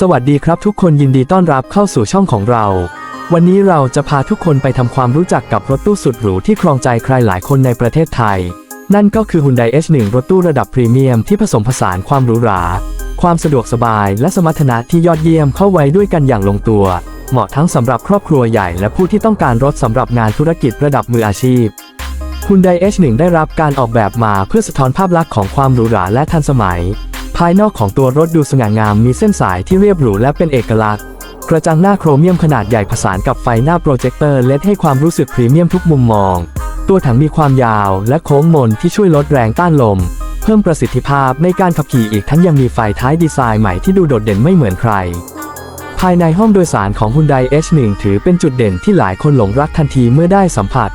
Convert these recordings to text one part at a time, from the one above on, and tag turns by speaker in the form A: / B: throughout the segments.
A: สวัสดีครับทุกคนยินดีต้อนรับเข้าสู่ช่องของเรา วันนี้เราจะพาทุกคนไปทำความรู้จักกับรถตู้สุดหรูที่ครองใจใครหลายคนในประเทศไทย นั่นก็คือ Hyundai H1 รถตู้ระดับพรีเมียมที่ผสมผสานความหรูหรา ความสะดวกสบายและสมรรถนะที่ยอดเยี่ยมเข้าไว้ด้วยกันอย่างลงตัว เหมาะทั้งสำหรับครอบครัวใหญ่และผู้ที่ต้องการรถสำหรับงานธุรกิจระดับมืออาชีพ Hyundai H1 ได้รับการออกแบบมาเพื่อสะท้อนภาพลักษณ์ของความหรูหราและทันสมัย ภายนอกของตัวรถดูสง่างามมีเส้นสายที่เรียบหรูและเป็นเอกลักษณ์ กระจังหน้าโครเมียมขนาดใหญ่ผสานกับไฟหน้าโปรเจคเตอร์เลดให้ความรู้สึกพรีเมียมทุกมุมมอง ตัวถังมีความยาวและโค้งมนที่ช่วยลดแรงต้านลม เพิ่มประสิทธิภาพในการขับขี่อีกทั้งยังมีไฟท้ายดีไซน์ใหม่ที่ดูโดดเด่นไม่เหมือนใคร ภายในห้องโดยสารของ Hyundai H1 ถือเป็นจุดเด่นที่หลายคนหลงรักทันทีเมื่อได้สัมผัส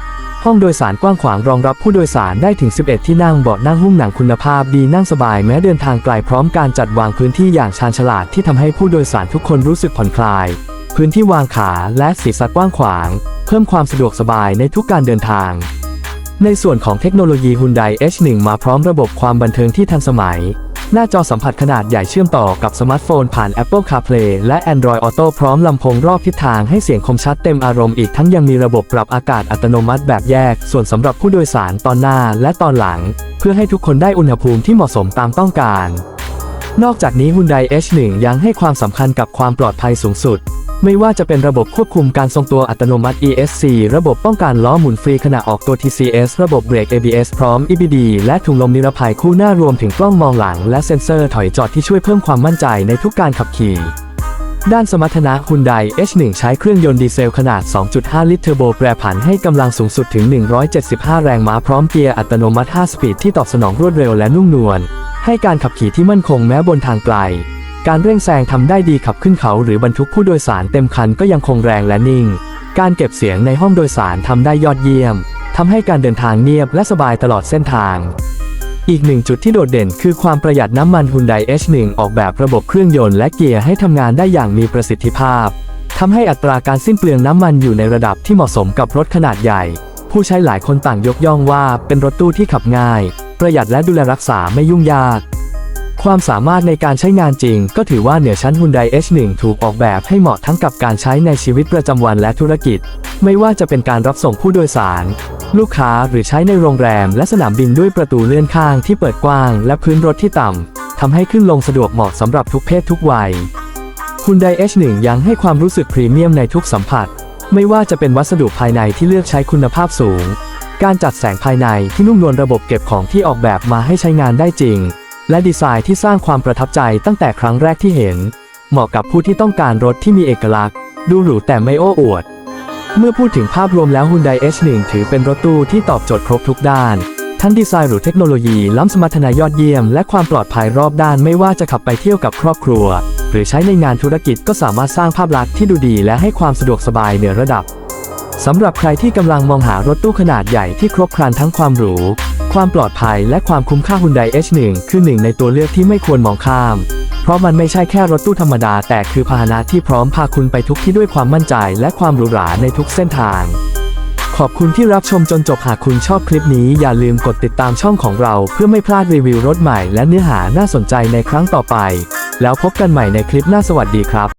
A: ห้องโดยสารกว้างขวางรองรับผู้โดยสารได้ถึง 11 ที่นั่งเบาะนั่งหุ้มหนังคุณภาพดีนั่งสบายแม้เดินทางไกลพร้อมการจัดวางพื้นที่อย่างชาญฉลาดที่ทำให้ผู้โดยสารทุกคนรู้สึกผ่อนคลาย พื้นที่วางขาและศีรษะกว้างขวาง เพิ่มความสะดวกสบายในทุกการเดินทาง ในส่วนของเทคโนโลยี Hyundai H1 มาพร้อมระบบความบันเทิงที่ทันสมัย หน้าจอสัมผัสขนาดใหญ่เชื่อมต่อกับสมาร์ทโฟนผ่าน Apple CarPlay และ Android Auto พร้อมลำโพงรอบทิศทางให้เสียงคมชัดเต็มอารมณ์อีกทั้งยังมีระบบปรับอากาศอัตโนมัติแบบแยก ส่วนสำหรับผู้โดยสารตอนหน้าและตอนหลัง เพื่อให้ทุกคนได้อุณหภูมิที่เหมาะสมตามต้องการ นอกจากนี้ Hyundai H1 ยังให้ความสำคัญกับความปลอดภัยสูงสุด ไม่ว่าจะเป็นระบบควบคุมการทรงตัวอัตโนมัติ ESC ระบบป้องกันล้อหมุนฟรีขณะออกตัว TCS ระบบเบรก ABS พร้อม EBD และถุงลมนิรภัยคู่หน้ารวมถึงกล้องมองหลัง และเซ็นเซอร์ถอยจอดที่ช่วยเพิ่มความมั่นใจในทุกการขับขี่ ด้านสมรรถนะ Hyundai H1 ใช้เครื่องยนต์ดีเซลขนาด 2.5 ลิตรเทอร์โบแปรผันให้กำลังสูงสุดถึง 175 แรงม้าพร้อมเกียร์อัตโนมัติ 5 สปีดที่ตอบสนองรวดเร็วและนุ่มนวลให้การขับขี่ที่มั่นคงแม้บนทางไกล การเร่งแซงทำได้ดีขับขึ้นเขาหรือบรรทุกผู้โดยสารเต็มคันก็ยังคงแรงและนิ่ง การเก็บเสียงในห้องโดยสารทำได้ยอดเยี่ยมทำให้การเดินทางเงียบและสบายตลอดเส้นทาง อีกหนึ่งจุดที่โดดเด่นคือความประหยัดน้ำมัน Hyundai H1 ออกแบบระบบเครื่องยนต์และเกียร์ให้ทำงานได้อย่างมีประสิทธิภาพทำให้อัตราการสิ้นเปลืองน้ำมันอยู่ในระดับที่เหมาะสมกับรถขนาดใหญ่ ผู้ใช้หลายคนต่างยกย่องว่าเป็นรถตู้ที่ขับง่าย ประหยัดและดูแลรักษาไม่ยุ่งยาก ความสามารถในการใช้งานจริง ก็ถือว่าเหนือชั้น Hyundai H1 ถูกออกแบบให้เหมาะทั้งกับการใช้ในชีวิตประจำวันและธุรกิจ ไม่ว่าจะเป็นการรับส่งผู้โดยสาร ลูกค้าหรือใช้ในโรงแรมและสนามบินด้วยประตูเลื่อนข้างที่เปิดกว้าง และพื้นรถที่ต่ำทำให้ขึ้นลงสะดวกเหมาะสำหรับทุกเพศทุกวัย Hyundai H1 ยังให้ความรู้สึกพรีเมียมในทุกสัมผัส ไม่ว่าจะเป็นวัสดุภายในที่เลือกใช้คุณภาพสูง การจัดแสงภายในที่นุ่มนวลระบบเก็บของที่ออกแบบมาให้ใช้งานได้จริง และดีไซน์ที่สร้างความประทับใจตั้งแต่ครั้งแรกที่เห็น เหมาะกับผู้ที่ต้องการรถที่มีเอกลักษณ์ ดูหรูแต่ไม่โอ้อวด เมื่อพูดถึงภาพรวมแล้ว Hyundai H1 ถือเป็นรถตู้ที่ตอบโจทย์ครบทุกด้าน ทั้งดีไซน์หรือเทคโนโลยีล้ำสมรรถนะยอดเยี่ยม และความปลอดภัยรอบด้านไม่ว่าจะขับไปเที่ยวกับครอบครัว หรือใช้ในงานธุรกิจก็สามารถสร้างภาพลักษณ์ที่ดูดีและให้ความสะดวกสบายเหนือระดับสำหรับใครที่กำลังมองหารถตู้ขนาดใหญ่ที่ครบครันทั้งความหรู ความปลอดภัยและความคุ้มค่า Hyundai H1 คือหนึ่งในตัวเลือกที่ไม่ควรมองข้าม เพราะมันไม่ใช่แค่รถตู้ธรรมดา แต่คือพาหนะที่พร้อมพาคุณไปทุกที่ด้วยความมั่นใจ และความหรูหราในทุกเส้นทาง ขอบคุณที่รับชมจนจบหากคุณชอบคลิปนี้อย่าลืมกดติดตามช่องของเรา เพื่อไม่พลาดรีวิวรถใหม่และเนื้อหาน่าสนใจในครั้งต่อไป แล้วพบกันใหม่ในคลิปหน้าสวัสดีครับ